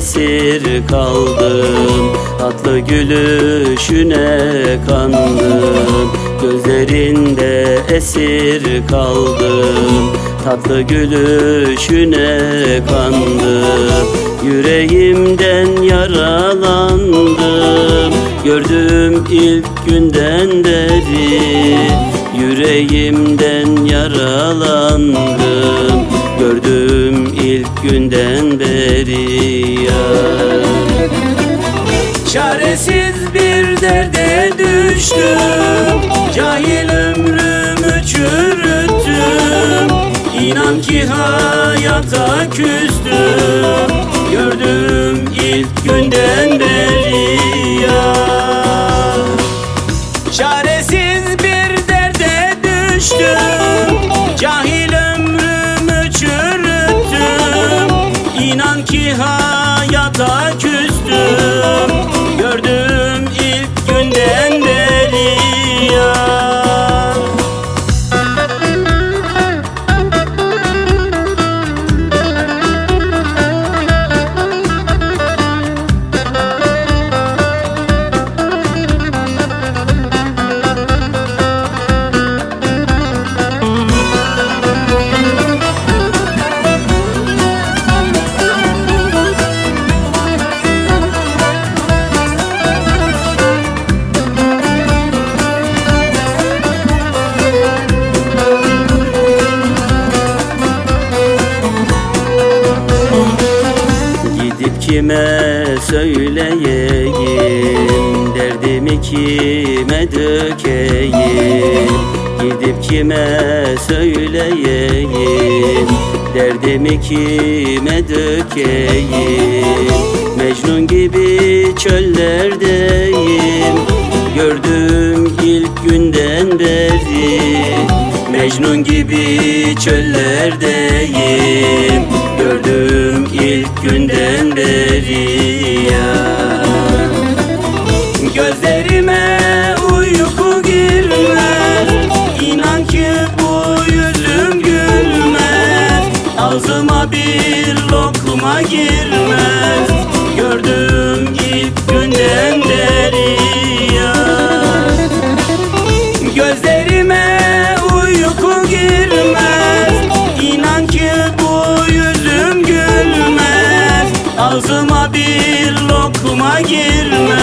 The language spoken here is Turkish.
esir kaldım. Tatlı gülüşüne kandım. Gözlerinde esir kaldım. Tatlı gülüşüne kandım. Yüreğimden yaralandım. Gördüm ilk günden beri Yüreğimden yaralandım. Gördüm ilk günden beri ya. Çaresiz bir derde düştüm Cahil ömrümü çürüttüm. İnan ki hayata küstüm Gördüm kime söyleyeyim? Derdimi kime dökeyim? Gidip kime söyleyeyim? Derdimi kime dökeyim? Mecnun gibi çöllerdeyim. Gördüm ilk günden beri Mecnun gibi çöllerdeyim. Gördüm ilk günden beri ya. Gözlerime uyku girmez İnan ki bu yüzüm gülmez Ağzıma bir lokma girmez Aklıma girme.